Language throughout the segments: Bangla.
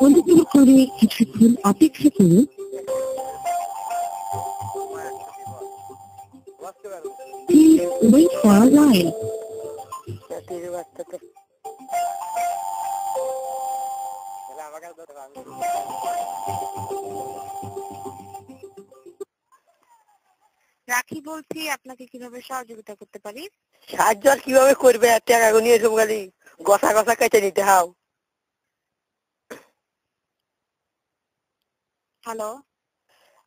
অনুগ্রহ করে কিছুক্ষণ অপেক্ষা করুন। Please wait for a while. রাখি বলছি আপনাকে কীভাবে সহযোগিতা করতে পারি? সাহায্য আর কীভাবে করবে? আর টাকা গুনিয়ে এসব খালি গসা গসা কেটে নিতে হাও হ্যালো।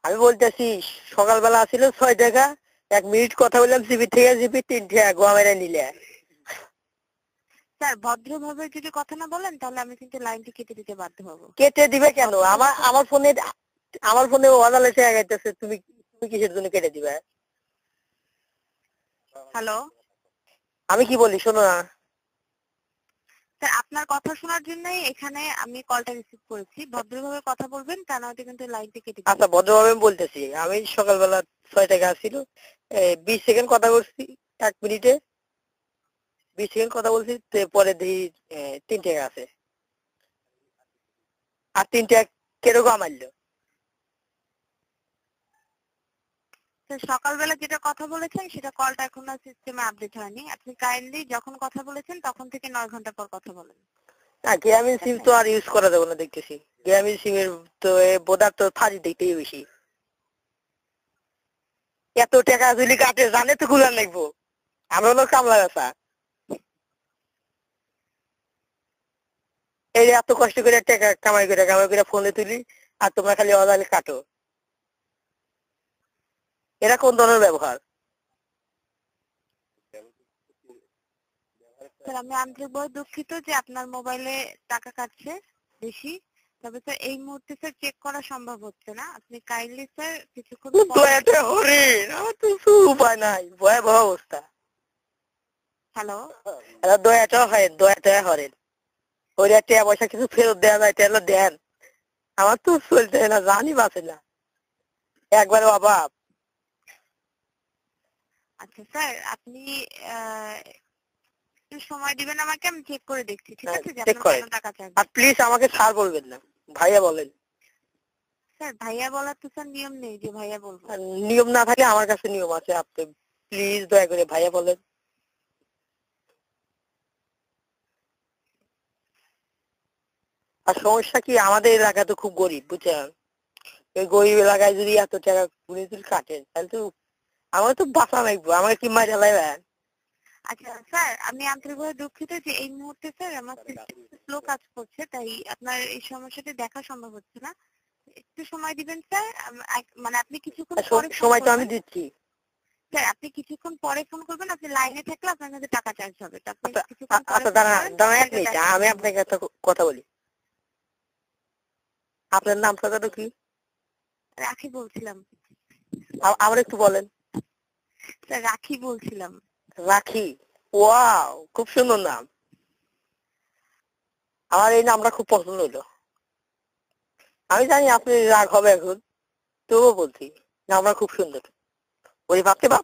আমি বলতেছি সকালবেলা আসছিল ছয় টাকা এক মিনিট কথা বললাম জিবি থেকে জিবি তিন টাকা গোয়া মেরে নিলে। স্যার ভদ্রভাবে যদি কথা না বলেন তাহলে আমি কিন্তু লাইনটি কেটে দিতে বাধ্য হব। কেটে দিবে কেন? আমার আমার ফোনে আমার ফোনে ওয়াদাল এসে গেছে তুমি তুমি কিসের জন্য কেটে দিবে? হ্যালো। আমি কি বলি? শোনো না। স্যার আপনার কথা শোনার জন্যই এখানে আমি কলটা রিসিভ করেছি। ভদ্রভাবে কথা বলবেন, তা নয়তো কিন্তু লাইনটি কেটে আচ্ছা ভদ্রভাবে বলতেছি। আমি সকালবেলা ছয়টা টাকা আসছিল বিশ সেকেন্ড কথা বলছি, এক মিনিটে। বিশ সেকেন্ড কথা বলছি পরে দেখি তিনটে তিন আছে আর তিনটে কেরো কীরকম মারলো সকালবেলা যেটা কথা বলেছেন, সেটা কলটা এখনও সিস্টেমে আপডেট হয়নি। আপনি কাইন্ডলি যখন কথা বলেছেন, তখন থেকে নয় ঘণ্টা পর কথা বলেন। না গ্রামীণ সিম তো আর ইউজ করা যাবে না দেখতেছি। গ্রামীণ সিমের তো বোধার তো ফাজি দেখতেই বেশি। এত টাকা যদি কাটে, জানে তো খুলার লাগবো। আমরা হলো কামলা গাছা এই এত কষ্ট করে টাকা কামাই করে কামাই করে ফোনে তুলি, আর তোমরা খালি অদালে কাটো। এরা কোন ধরনের ব্যবহার? স্যার আমি আন্তরিকভাবে দুঃখিত যে আপনার মোবাইলে টাকা কাটছে বেশি। তবে স্যার এই মুহূর্তে স্যার চেক করা সম্ভব হচ্ছে না। আপনি কাইন্ডলি স্যার কিছুক্ষণ দয়াটা হরিণ আমার তো উপায় নাই। ভয়াবহ অবস্থা। হ্যালো এরা দয়াটা হয় দয়াটা হরেন। ওই টাকা পয়সা কিছু ফেরত দেওয়া যায় তাহলে দেন। আমার তো চলতে না জানি বাঁচে না। একবার অভাব। আচ্ছা স্যার আপনি একটু সময় দিবেন আমাকে? আমি চেক করে দেখছি ঠিক আছে? যে আপনার। কেন টাকা চাইবে আর প্লিজ আমাকে স্যার বলবেন না ভাইয়া বলেন। স্যার ভাইয়া বলার তো স্যার নিয়ম নেই যে ভাইয়া বলব। নিয়ম না থাকলে আমার কাছে নিয়ম আছে আপনি প্লিজ দয়া করে ভাইয়া বলেন। আর সমস্যা কি আমাদের এলাকা তো খুব গরিব বুঝছেন? এই গরিব এলাকায় যদি এত টাকা গুনে তুলে কাটেন তাহলে তো আমার তো বাঁচা লাগবে আমার কি মারা লাগবেন আচ্ছা স্যার আমি আন্তরিকভাবে দুঃখিত যে এই মুহূর্তে স্যার আমার স্লো কাজ করছে তাই আপনার এই সমস্যাটি দেখা সম্ভব হচ্ছে না। একটু সময় দিবেন স্যার? মানে আপনি কিছুক্ষণ পরে সময় তো আমি দিচ্ছি। স্যার আপনি কিছুক্ষণ পরে ফোন করবেন আপনি লাইনে থাকলে আপনার কাছে টাকা চার্জ হবে। তো আপনি আচ্ছা, কিছুক্ষণ আচ্ছা দাঁড়ান দাঁড়ান এক মিনিট আমি। আপনাকে একটা কথা বলি। আপনার নাম কথাটা কি? রাখি বলছিলাম। আবার একটু বলেন। রাখি বলছিলাম। রাখি? ওয়াও, খুব সুন্দর নাম। আমার এই নামটা খুব পছন্দ হলো। আমি জানি আপনি রাগ হবে এখন, তবুও বলছি, নামটা খুব সুন্দর। ওই ভাবতে ভাব